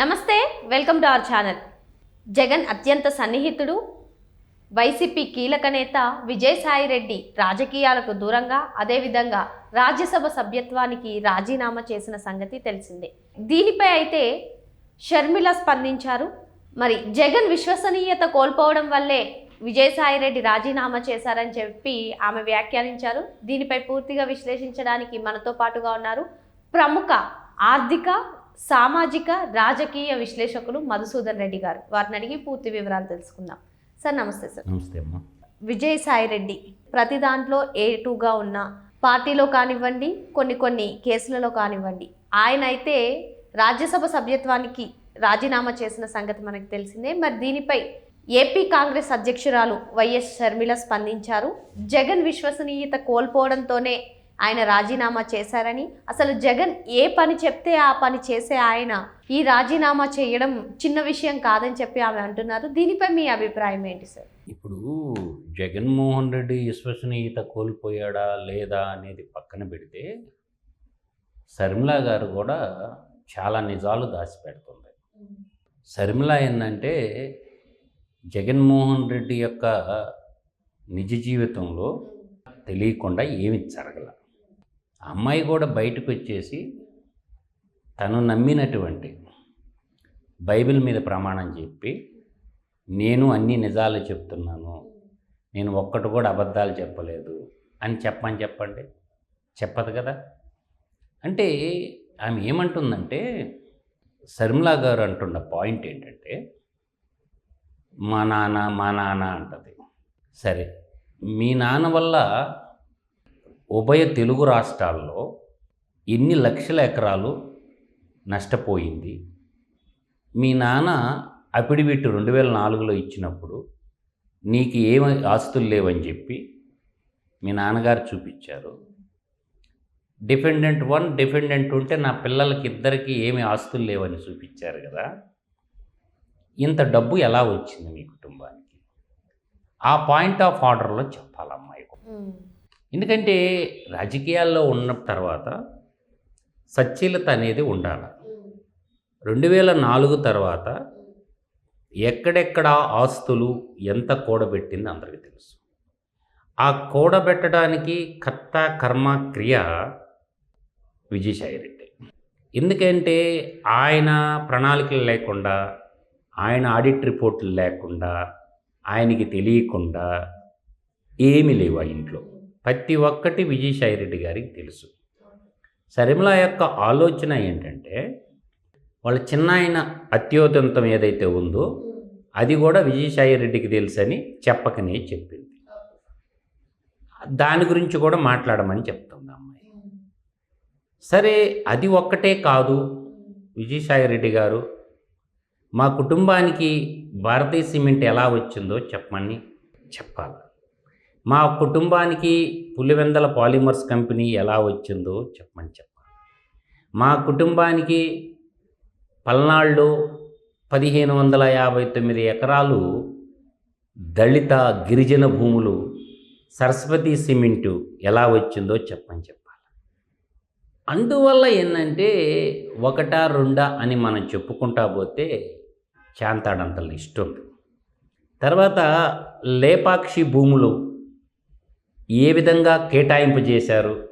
నమస్తే welcome to our channel. Jagan అత్యంత సన్నిహితుడు వైసీపీ కీలక నేత విజయసాయి రెడ్డి రాజకీయాలకు దూరంగా అదేవిధంగా రాజ్యసభ సభ్యత్వానికి రాజీనామా చేసిన సంగతి తెలిసిందే. దీనిపై అయితే షర్మిల స్పందించారు. మరి జగన్ విశ్వసనీయత కోల్పోవడం వల్లే విజయసాయి రెడ్డి రాజీనామా చేశారని చెప్పి ఆమె వ్యాఖ్యానించారు. దీనిపై పూర్తిగా విశ్లేషించడానికి మనతో పాటుగా ఉన్నారు ప్రముఖ ఆర్థిక సామాజిక రాజకీయ విశ్లేషకులు మధుసూదన్ రెడ్డి గారు. వారిని అడిగి పూర్తి వివరాలు తెలుసుకుందాం. సార్ నమస్తే సార్. నమస్తే అమ్మా. విజయసాయి రెడ్డి ప్రతి దాంట్లో ఏ టూగా ఉన్న పార్టీలో కానివ్వండి కొన్ని కొన్ని కేసులలో కానివ్వండి ఆయన అయితే రాజ్యసభ సభ్యత్వానికి రాజీనామా చేసిన సంగతి మనకు తెలిసిందే. మరి దీనిపై ఏపీ కాంగ్రెస్ అధ్యక్షురాలు వైఎస్ షర్మిల స్పందించారు. జగన్ విశ్వసనీయత కోల్పోవడంతోనే ఆయన రాజీనామా చేశారని అసలు జగన్ ఏ పని చెప్తే ఆ పని చేసే ఆయన ఈ రాజీనామా చేయడం చిన్న విషయం కాదని చెప్పి ఆమె అంటున్నారు. దీనిపై మీ అభిప్రాయం ఏంటి సార్? ఇప్పుడు జగన్మోహన్ రెడ్డి విశ్వసనీయత కోల్పోయాడా లేదా అనేది పక్కన పెడితే శర్మిల గారు కూడా చాలా నిజాలు దాచిపెడుతుంది. శర్మిల ఏంటంటే జగన్మోహన్ రెడ్డి యొక్క నిజ జీవితంలో తెలియకుండా ఏమి జరగల. అమ్మాయి కూడా బయటకు వచ్చేసి తను నమ్మినటువంటి బైబిల్ మీద ప్రమాణం చెప్పి నేను అన్ని నిజాలు చెప్తున్నాను నేను ఒక్కటి కూడా అబద్ధాలు చెప్పలేదు అని చెప్పమని చెప్పండి. చెప్పదు కదా. అంటే ఆమె ఏమంటుందంటే శర్మిలా గారు అంటున్న పాయింట్ ఏంటంటే మా నాన్న మా నాన్న అంటది. సరే మీ నాన్న వల్ల ఉభయ తెలుగు రాష్ట్రాల్లో ఎన్ని లక్షల ఎకరాలు నష్టపోయింది? మీ నాన్న అపిడివిట్ రెండు వేల నాలుగులో ఇచ్చినప్పుడు నీకు ఏమి ఆస్తులు లేవని చెప్పి మీ నాన్నగారు చూపించారు. డిఫెండెంట్ వన్ డిఫెండెంట్ ఉంటే నా పిల్లలకి ఇద్దరికి ఏమి ఆస్తులు లేవని చూపించారు కదా. ఇంత డబ్బు ఎలా వచ్చింది మీ కుటుంబానికి? ఆ పాయింట్ ఆఫ్ ఆర్డర్లో చెప్పాలమ్మా అమ్మాయి ఎందుకంటే రాజకీయాల్లో ఉన్న తర్వాత సచ్చీలత అనేది ఉండాలి. రెండు వేల నాలుగు తర్వాత ఎక్కడెక్కడ ఆస్తులు ఎంత కూడబెట్టింది అందరికీ తెలుసు. ఆ కూడబెట్టడానికి కర్త కర్మ క్రియ విజయసాయి రెడ్డి ఎందుకంటే ఆయన ప్రణాళికలు లేకుండా ఆయన ఆడిట్ రిపోర్ట్లు లేకుండా ఆయనకి తెలియకుండా ఏమీ లేవు ఆ ఇంట్లో. ప్రతి ఒక్కటి విజయసాయి రెడ్డి గారికి తెలుసు. శర్మిల యొక్క ఆలోచన ఏంటంటే వాళ్ళ చిన్నాయన అత్యోదంతం ఏదైతే ఉందో అది కూడా విజయసాయి రెడ్డికి తెలుసని చెప్పకనే చెప్పింది. దాని గురించి కూడా మాట్లాడమని చెప్తుంది అమ్మాయి. సరే అది ఒక్కటే కాదు. విజయసాయి రెడ్డి గారు మా కుటుంబానికి భారతీయ సిమెంట్ ఎలా వచ్చిందో చెప్పమని చెప్పాలి. మా కుటుంబానికి పులివెందల పాలిమర్స్ కంపెనీ ఎలా వచ్చిందో చెప్పమని చెప్పాలి. మా కుటుంబానికి పల్నాడులో పదిహేను వందల యాభై తొమ్మిది ఎకరాలు దళిత గిరిజన భూములు సరస్వతి సిమెంటు ఎలా వచ్చిందో చెప్పని చెప్పాలి. అందువల్ల ఏంటంటే ఒకటా రెండా అని మనం చెప్పుకుంటా పోతే చాంతాడంత లిస్ట్ ఉంది తర్వాత లేపాక్షి భూములు ఏ విధంగా కేటాయింపు చేశారు?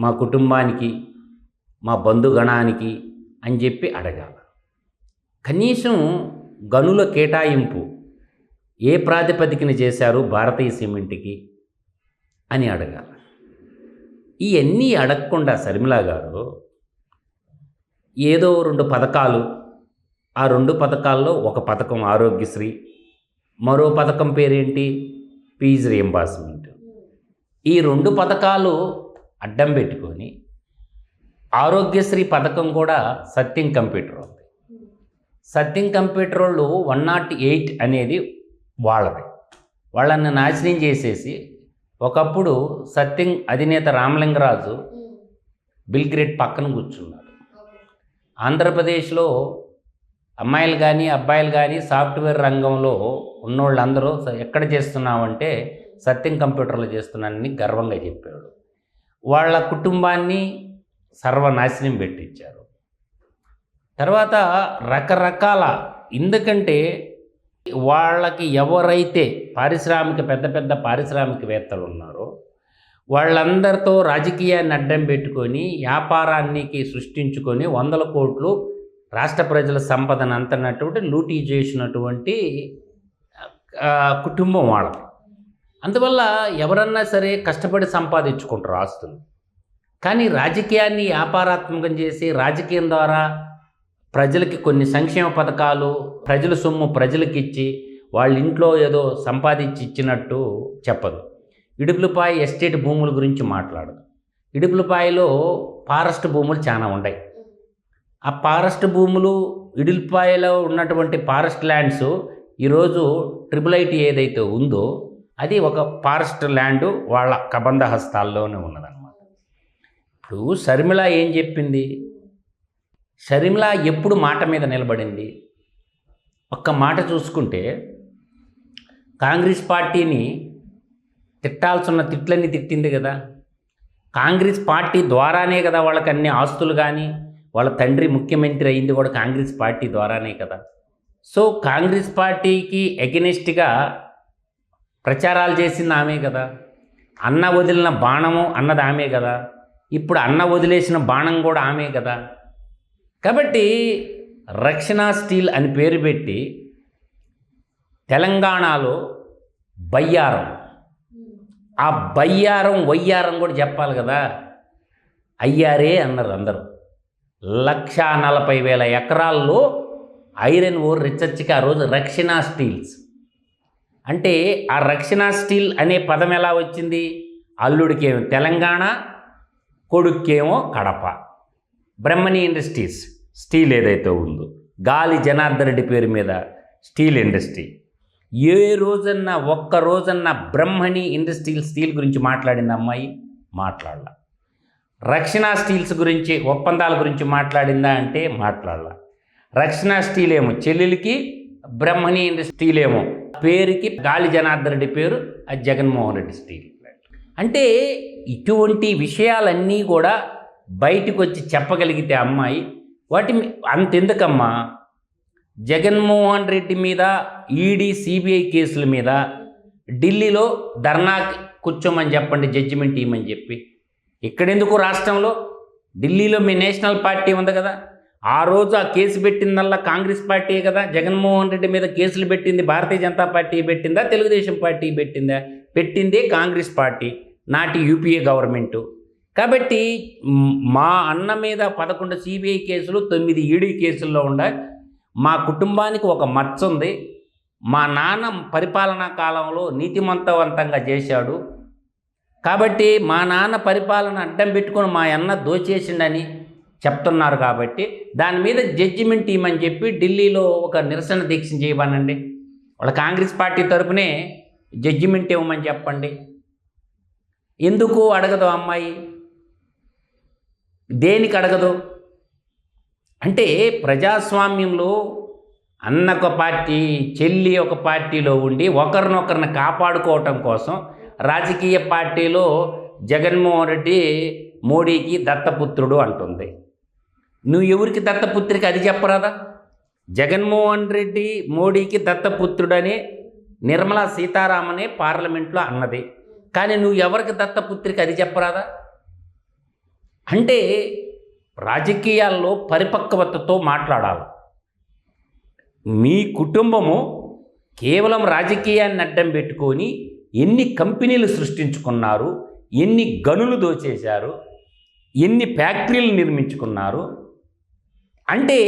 మా కుటుంబానికి మా బంధుగణానికి అని చెప్పి అడగాలి. కనీసం గనుల కేటాయింపు ఏ ప్రాతిపదికన చేశారు భారతీయ సిమెంట్కి అని అడగాలి. ఇవన్నీ అడగకుండా శర్మిలా గారు ఏదో రెండు పథకాలు ఆ రెండు పథకాల్లో ఒక పథకం ఆరోగ్యశ్రీ మరో పథకం పేరేంటి? Fees reimbursement. ఈ రెండు పథకాలు అడ్డం పెట్టుకొని ఆరోగ్యశ్రీ పథకం కూడా సత్యం కంప్యూటర్ ఉంది సత్యం కంప్యూటర్ వాళ్ళు వన్ నాట్ ఎయిట్ అనేది వాళ్ళది. వాళ్ళని నాశనం చేసేసి ఒకప్పుడు సత్యం అధినేత రామలింగరాజు బిల్గ్రేట్ పక్కన కూర్చున్నాడు ఆంధ్రప్రదేశ్లో అమ్మాయిలు కానీ అబ్బాయిలు కానీ సాఫ్ట్వేర్ రంగంలో ఉన్నోళ్ళందరూ ఎక్కడ చేస్తున్నామంటే సత్యం కంప్యూటర్లో చేస్తున్నానని గర్వంగా చెప్పాడు. వాళ్ళ కుటుంబాన్ని సర్వనాశనం పెట్టించారు. తర్వాత రకరకాల ఎందుకంటే వాళ్ళకి ఎవరైతే పారిశ్రామిక పెద్ద పెద్ద పారిశ్రామికవేత్తలు ఉన్నారో వాళ్ళందరితో రాజకీయాన్ని అడ్డం పెట్టుకొని వ్యాపారానికి సృష్టించుకొని వందల కోట్లు రాష్ట్ర ప్రజల సంపదను అంతనటువంటి లూటీ చేసినటువంటి కుటుంబం వాళ్ళది. అందువల్ల ఎవరన్నా సరే కష్టపడి సంపాదించుకుంటారు ఆస్తులు. కానీ రాజకీయాన్ని వ్యాపారాత్మకం చేసి రాజకీయం ద్వారా ప్రజలకి కొన్ని సంక్షేమ పథకాలు ప్రజల సొమ్ము ప్రజలకి ఇచ్చి వాళ్ళ ఇంట్లో ఏదో సంపాదించి ఇచ్చినట్టు చెప్పదు. ఇడుపులపాయ ఎస్టేట్ భూముల గురించి మాట్లాడదు. ఇడుపులపాయలో ఫారెస్ట్ భూములు చాలా ఉన్నాయి. ఆ ఫారెస్ట్ భూములు ఇడుపులపాయలో ఉన్నటువంటి ఫారెస్ట్ ల్యాండ్స్ ఈరోజు ట్రిపుల్ ఐటీ ఏదైతే ఉందో అది ఒక ఫారెస్ట్ ల్యాండ్ వాళ్ళ కబంధ హస్తాల్లోనే ఉన్నదన్నమాట. ఇప్పుడు షర్మిళ ఏం చెప్పింది? షర్మిల ఎప్పుడు మాట మీద నిలబడింది? ఒక్క మాట చూసుకుంటే కాంగ్రెస్ పార్టీని తిట్టాల్సిన తిట్లన్నీ తిట్టింది కదా. కాంగ్రెస్ పార్టీ ద్వారానే కదా వాళ్ళకి అన్ని ఆస్తులు కానీ వాళ్ళ తండ్రి ముఖ్యమంత్రి అయింది కూడా కాంగ్రెస్ పార్టీ ద్వారానే కదా. సో కాంగ్రెస్ పార్టీకి అగెనిస్ట్గా ప్రచారాలు చేసింది ఆమె కదా. అన్న వదిలిన బాణము అన్నది ఆమె కదా. ఇప్పుడు అన్న వదిలేసిన బాణం కూడా ఆమె కదా. కాబట్టి రక్షణ స్టీల్ అని పేరు పెట్టి తెలంగాణలో బయ్యారం. ఆ బయ్యారం వయ్యారం కూడా చెప్పాలి కదా. అయ్యారే అన్నారు అందరూ. లక్ష నలభై వేల ఎకరాల్లో ఐరన్ ఓర్ రీసెర్చ్కి ఆ రోజు రక్షణ స్టీల్స్. అంటే ఆ రక్షణ స్టీల్ అనే పదం ఎలా వచ్చింది? అల్లుడికేమో తెలంగాణ కొడుక్కేమో కడప. బ్రహ్మణి ఇండస్ట్రీస్ స్టీల్ ఏదైతే ఉందో. గాలి జనార్దన్ రెడ్డి పేరు మీద స్టీల్ ఇండస్ట్రీ. ఏ రోజన్నా ఒక్క రోజన్నా బ్రహ్మణి ఇండస్ట్రియల్ స్టీల్ గురించి మాట్లాడింది అమ్మాయి? మాట్లాడాల. రక్షణ స్టీల్స్ గురించి ఒప్పందాల గురించి మాట్లాడిందా అంటే మాట్లాడాల. రక్షణ స్టీల్ ఏమో చెల్లెలికి బ్రహ్మణి ఇండస్ట్రీలేమో ఏమో పేరుకి గాలి జనార్దన్ రెడ్డి పేరు అది జగన్మోహన్ రెడ్డి స్టీల్ అంటే ఇటువంటి విషయాలన్నీ కూడా బయటకు వచ్చి చెప్పగలిగితే అమ్మాయి వాటి అంతెందుకమ్మా? జగన్మోహన్ రెడ్డి మీద ఈడీ సిబిఐ కేసుల మీద ఢిల్లీలో ధర్నా కూర్చోమని చెప్పండి జడ్జిమెంట్ ఇవ్వమని చెప్పి. ఇక్కడెందుకు రాష్ట్రంలో? ఢిల్లీలో మీ నేషనల్ పార్టీ ఉంది కదా. ఆ రోజు ఆ కేసు పెట్టిందల్లా కాంగ్రెస్ పార్టీ కదా? జగన్మోహన్ రెడ్డి మీద కేసులు పెట్టింది భారతీయ జనతా పార్టీ పెట్టిందా తెలుగుదేశం పార్టీ పెట్టిందా? పెట్టిందే కాంగ్రెస్ పార్టీ నాటి యూపీఏ గవర్నమెంటు. కాబట్టి మా అన్న మీద పదకొండు సిబిఐ కేసులు తొమ్మిది ఈడీ కేసుల్లో ఉన్నాయి మా కుటుంబానికి ఒక మచ్చ ఉంది మా నాన్న పరిపాలనా కాలంలో నీతిమంతవంతంగా చేశాడు. కాబట్టి మా నాన్న పరిపాలన అడ్డం పెట్టుకొని మా అన్న దోచేసిండని చెప్తున్నారు కాబట్టి దాని మీద జడ్జిమెంట్ ఇవ్వమని చెప్పి ఢిల్లీలో ఒక నిరసన దీక్ష చేయమనండి వాళ్ళ కాంగ్రెస్ పార్టీ తరపునే జడ్జిమెంట్ ఇవ్వమని చెప్పండి. ఎందుకు అడగదు అమ్మాయి? దేనికి అడగదు? అంటే ప్రజాస్వామ్యంలో అన్న ఒక పార్టీ చెల్లి ఒక పార్టీలో ఉండి ఒకరినొకరిని కాపాడుకోవటం కోసం రాజకీయ పార్టీలో జగన్మోహన్ రెడ్డి మోడీకి దత్తపుత్రుడు అంటుంది. నువ్వు ఎవరికి దత్తపుత్రికి అది చెప్పరాదా? జగన్మోహన్ రెడ్డి మోడీకి దత్తపుత్రుడని నిర్మలా సీతారామనే పార్లమెంట్లో అన్నది. కానీ నువ్వు ఎవరికి దత్తపుత్రికి అది చెప్పరాదా? అంటే రాజకీయాల్లో పరిపక్వతతో మాట్లాడాలి. మీ కుటుంబము కేవలం రాజకీయాన్ని అడ్డం పెట్టుకొని ఎన్ని కంపెనీలు సృష్టించుకున్నారు ఎన్ని గనులు దోచేశారు ఎన్ని ఫ్యాక్టరీలు నిర్మించుకున్నారు అంటే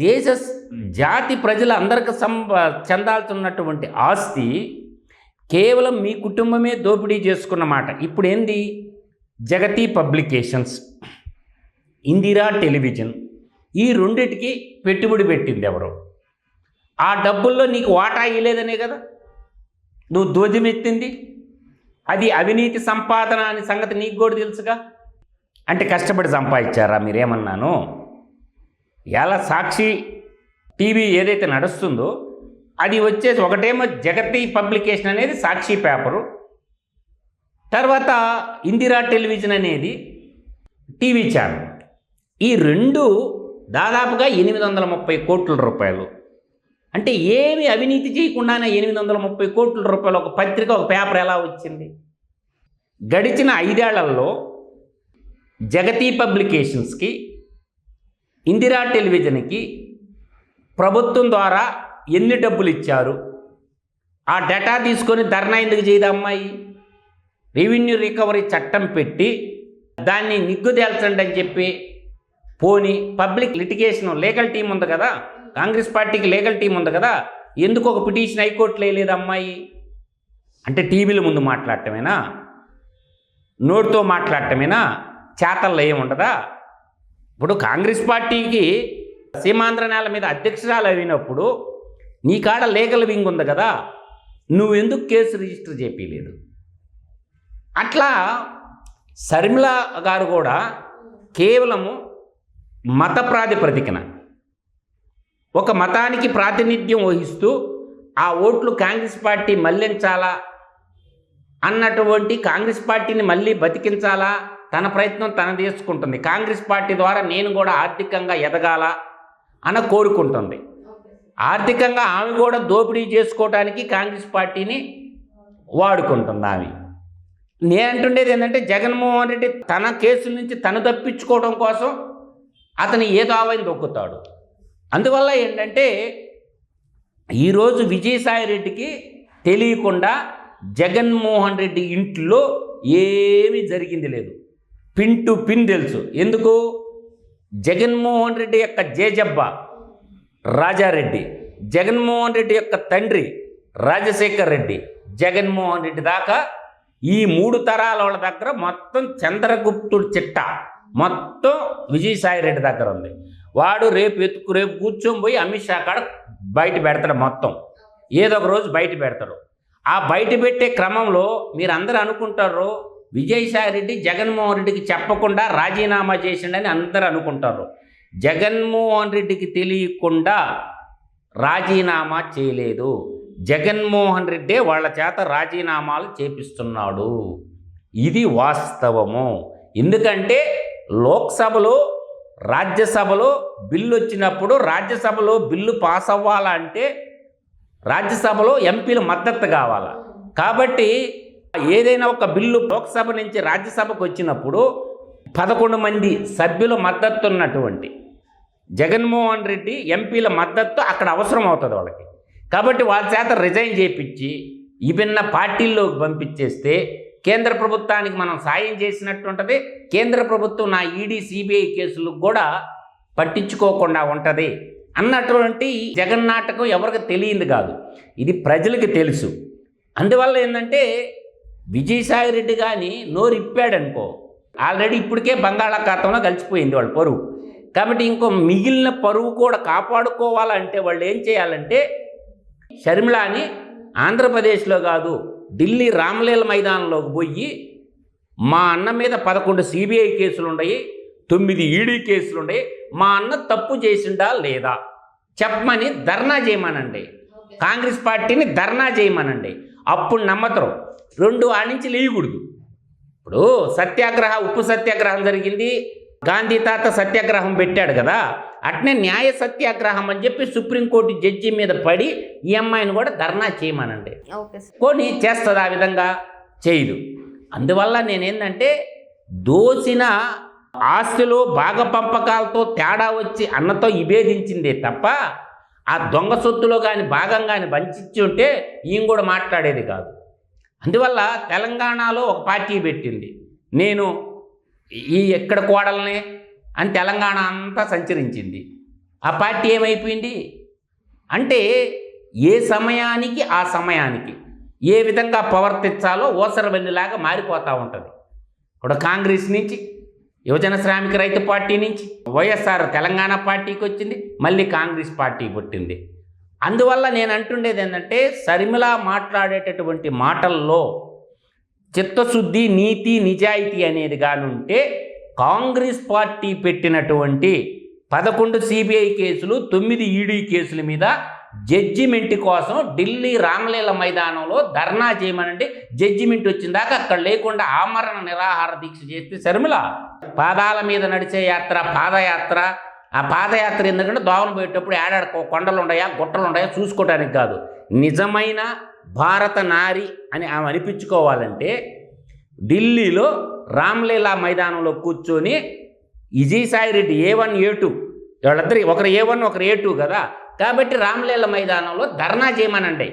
దేశ జాతి ప్రజల అందరికి చెందాల్సినటువంటి ఆస్తి కేవలం మీ కుటుంబమే దోపిడీ చేసుకున్నమాట ఇప్పుడు ఏంది జగతి పబ్లికేషన్స్ ఇందిరా టెలివిజన్ ఈ రెండిటికి పెట్టుబడి పెట్టింది ఎవరు. ఆ డబ్బుల్లో నీకు వాటా ఇవ్వలేదనే కదా? నువ్వు ధ్వజమెత్తింది? అది అవినీతి సంపాదన అనే సంగతి నీకు కూడా తెలుసుగా? అంటే కష్టపడి సంపాదించారా మీరేమన్నాను? ఎలా సాక్షి టీవీ ఏదైతే నడుస్తుందో అది వచ్చేసి ఒకటేమో జగతి పబ్లికేషన్ అనేది సాక్షి పేపరు. తర్వాత ఇందిరా టెలివిజన్ అనేది టీవీ ఛానల్. ఈ రెండు దాదాపుగా ఎనిమిది వందల ముప్పై కోట్ల రూపాయలు. అంటే ఏమి అవినీతి చేయకుండానే ఎనిమిది వందల ముప్పై కోట్ల రూపాయలు ఒక పత్రిక ఒక పేపర్ ఎలా వచ్చింది? గడిచిన ఐదేళ్ళలో జగతి పబ్లికేషన్స్కి ఇందిరా టెలివిజన్కి ప్రభుత్వం ద్వారా ఎన్ని డబ్బులు ఇచ్చారు? ఆ డేటా తీసుకొని ధర్నా ఎందుకు చేయదు అమ్మాయి? రెవెన్యూ రికవరీ చట్టం పెట్టి దాన్ని నిగ్గుదేల్చండి అని చెప్పి పోని పబ్లిక్ లిటిగేషన్ లీగల్ టీం ఉంది కదా? కాంగ్రెస్ పార్టీకి లీగల్ టీం ఉంది కదా? ఎందుకు ఒక పిటిషన్ హైకోర్టులో వేయలేదు అమ్మాయి? అంటే టీవీల ముందు మాట్లాడటమేనా? నోటితో మాట్లాడటమేనా? చేతల్లో ఏముండదా? ఇప్పుడు కాంగ్రెస్ పార్టీకి సీమాంధ్ర నేల మీద అధ్యక్షురాలు అయినప్పుడు నీ కాడ లీగల్ వింగ్ ఉంది కదా నువ్వెందుకు కేసు రిజిస్టర్ చేయలేదు అట్లా శర్మిల గారు కూడా కేవలము మత ప్రాతిపదికన ఒక మతానికి ప్రాతినిధ్యం వహిస్తూ ఆ ఓట్లు కాంగ్రెస్ పార్టీ మళ్ళించాలా అన్నటువంటి కాంగ్రెస్ పార్టీని మళ్ళీ బతికించాలా తన ప్రయత్నం తన తీసుకుంటుంది కాంగ్రెస్ పార్టీ ద్వారా నేను కూడా ఆర్థికంగా ఎదగాల అన్న కోరుకుంటుంది. ఆర్థికంగా ఆమె కూడా దోపిడీ చేసుకోవడానికి కాంగ్రెస్ పార్టీని వాడుకుంటుంది ఆమె. నేను అంటుండేది ఏంటంటే జగన్మోహన్ రెడ్డి తన కేసుల నుంచి తను తప్పించుకోవడం కోసం అతను ఏదో ఆవని దొక్కుతాడు. అందువల్ల ఏంటంటే ఈరోజు విజయసాయి రెడ్డికి తెలియకుండా జగన్మోహన్ రెడ్డి ఇంట్లో ఏమీ జరిగింది లేదు. పిన్ టు పిన్ తెలుసు. ఎందుకు? జగన్మోహన్ రెడ్డి యొక్క జేజబ్బ రాజారెడ్డి జగన్మోహన్ రెడ్డి యొక్క తండ్రి రాజశేఖర్ రెడ్డి జగన్మోహన్ రెడ్డి దాకా ఈ మూడు తరాల వాళ్ళ దగ్గర మొత్తం చంద్రగుప్తుడు చిట్ట మొత్తం విజయసాయి రెడ్డి దగ్గర ఉంది. వాడు రేపు ఎత్తుకు రేపు కూర్చొని పోయి అమిత్ షా కాడ బయట పెడతాడు మొత్తం. ఏదో ఒక రోజు బయట పెడతాడు. ఆ బయట పెట్టే క్రమంలో మీరు అందరూ అనుకుంటారు విజయసాయి రెడ్డి జగన్మోహన్ రెడ్డికి చెప్పకుండా రాజీనామా చేసిండని అందరూ అనుకుంటారు. జగన్మోహన్ రెడ్డికి తెలియకుండా రాజీనామా చేయలేదు. జగన్మోహన్ రెడ్డే వాళ్ళ చేత రాజీనామాలు చేపిస్తున్నాడు. ఇది వాస్తవము. ఎందుకంటే లోక్సభలో రాజ్యసభలో బిల్లు వచ్చినప్పుడు రాజ్యసభలో బిల్లు పాస్ అవ్వాలంటే రాజ్యసభలో ఎంపీలు మద్దతు కావాలి. కాబట్టి ఏదైనా ఒక బిల్లు లోక్సభ నుంచి రాజ్యసభకు వచ్చినప్పుడు పదకొండు మంది సభ్యుల మద్దతు ఉన్నటువంటి జగన్మోహన్ రెడ్డి ఎంపీల మద్దతు అక్కడ అవసరం అవుతుంది వాళ్ళకి. కాబట్టి వాళ్ళ చేత రిజైన్ చేయించి విభిన్న పార్టీల్లోకి పంపించేస్తే కేంద్ర ప్రభుత్వానికి మనం సాయం చేసినట్టు ఉంటుంది. కేంద్ర ప్రభుత్వం నా ఈడీ సిబిఐ కేసులు కూడా పట్టించుకోకుండా ఉంటుంది అన్నటువంటి ఈ జగన్ నాటకం ఎవరికి తెలియంది కాదు. ఇది ప్రజలకు తెలుసు. అందువల్ల ఏంటంటే విజయసాయి రెడ్డి కానీ నోరు ఇప్పాడనుకో ఆల్రెడీ ఇప్పటికే బంగాళాఖాతంలో కలిసిపోయింది వాళ్ళ పరువు. కాబట్టి ఇంకో మిగిలిన పరువు కూడా కాపాడుకోవాలంటే వాళ్ళు ఏం చేయాలంటే షర్మిలాని ఆంధ్రప్రదేశ్లో కాదు ఢిల్లీ రామలీల మైదానంలోకి పోయి మా అన్న మీద పదకొండు సిబిఐ కేసులు ఉన్నాయి తొమ్మిది ఈడీ కేసులు ఉన్నాయి మా అన్న తప్పు చేసిండా లేదా? చెప్పమని ధర్నా చేయమనండి. కాంగ్రెస్ పార్టీని ధర్నా చేయమనండి. అప్పుడు నమ్మతరు. రెండు ఆ నుంచి లేయకూడదు. ఇప్పుడు సత్యాగ్రహ ఉప్పు సత్యాగ్రహం జరిగింది. గాంధీ తాత సత్యాగ్రహం పెట్టాడు కదా అట్నే న్యాయ సత్యాగ్రహం అని చెప్పి సుప్రీంకోర్టు జడ్జి మీద పడి ఈ అమ్మాయిని కూడా ధర్నా చేయమనండి. కొని చేస్తుంది ఆ విధంగా? చేయదు. అందువల్ల నేనేంటంటే దోసిన ఆస్తిలో భాగ పంపకాలతో తేడా వచ్చి అన్నతో విభేదించిందే తప్ప ఆ దొంగ సొత్తులో కానీ భాగం కానీ పంచిచ్చి ఉంటే ఈయన కూడా మాట్లాడేది కాదు. అందువల్ల తెలంగాణలో ఒక పార్టీ పెట్టింది. నేను ఈ ఎక్కడ కోడల్ని అని తెలంగాణ అంతా సంచరించింది. ఆ పార్టీ ఏమైపోయింది? అంటే ఏ సమయానికి ఆ సమయానికి ఏ విధంగా ప్రవర్తించాలో ఓసరవెల్లిలాగా మారిపోతూ ఉంటుంది. ఇప్పుడు కాంగ్రెస్ నుంచి యువజన శ్రామిక రైతు పార్టీ నుంచి వైఎస్ఆర్ తెలంగాణ పార్టీకి వచ్చింది మళ్ళీ కాంగ్రెస్ పార్టీ పుట్టింది. అందువల్ల నేను అంటుండేది ఏంటంటే శర్మిల మాట్లాడేటటువంటి మాటల్లో చిత్తశుద్ధి నీతి నిజాయితీ అనేది కానుంటే కాంగ్రెస్ పార్టీ పెట్టినటువంటి పదకొండు సిబిఐ కేసులు తొమ్మిది ఈడీ కేసుల మీద జడ్జిమెంట్ కోసం ఢిల్లీ రామలీల మైదానంలో ధర్నా చేయమనండి. జడ్జిమెంట్ వచ్చిన దాకా అక్కడ లేకుండా ఆమరణ నిరాహార దీక్ష చేస్తే శర్మిల పాదాల మీద నడిచే యాత్ర పాదయాత్ర ఆ పాదయాత్ర ఎందుకంటే దోవలు పోయేటప్పుడు ఏడాడ కొండలు ఉన్నాయా గుట్టలు ఉన్నాయా చూసుకోవడానికి కాదు. నిజమైన భారత నారి అని ఆమె అనిపించుకోవాలంటే ఢిల్లీలో రామ్లీలా మైదానంలో కూర్చొని Vijayasai Reddy A one A two వాళ్ళిద్దరి ఒకరు ఏ వన్ ఒకరు ఏ టూ కదా? కాబట్టి రామ్లీల మైదానంలో ధర్నా చేయమనండి.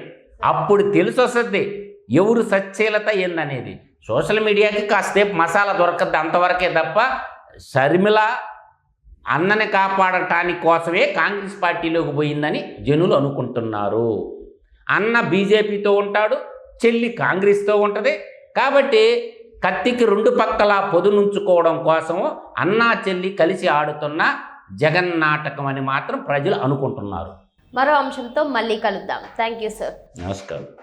అప్పుడు తెలిసి వస్తుంది ఎవరు సచ్చీలత ఏందనేది. సోషల్ మీడియాకి కాసేపు మసాలా దొరకద్దు అంతవరకే తప్ప షర్మిల అన్నని కాపాడటానికి కోసమే కాంగ్రెస్ పార్టీలోకి పోయిందని జనులు అనుకుంటున్నారు. అన్న బీజేపీతో ఉంటాడు చెల్లి కాంగ్రెస్తో ఉంటుంది. కాబట్టి కత్తికి రెండు పక్కల పొదునుంచుకోవడం కోసము అన్నా చెల్లి కలిసి ఆడుతున్న జగన్ నాటకం అని మాత్రం ప్రజలు అనుకుంటున్నారు. మరో అంశంతో మళ్ళీ కలుద్దాం. Thank you sir. నమస్కారం.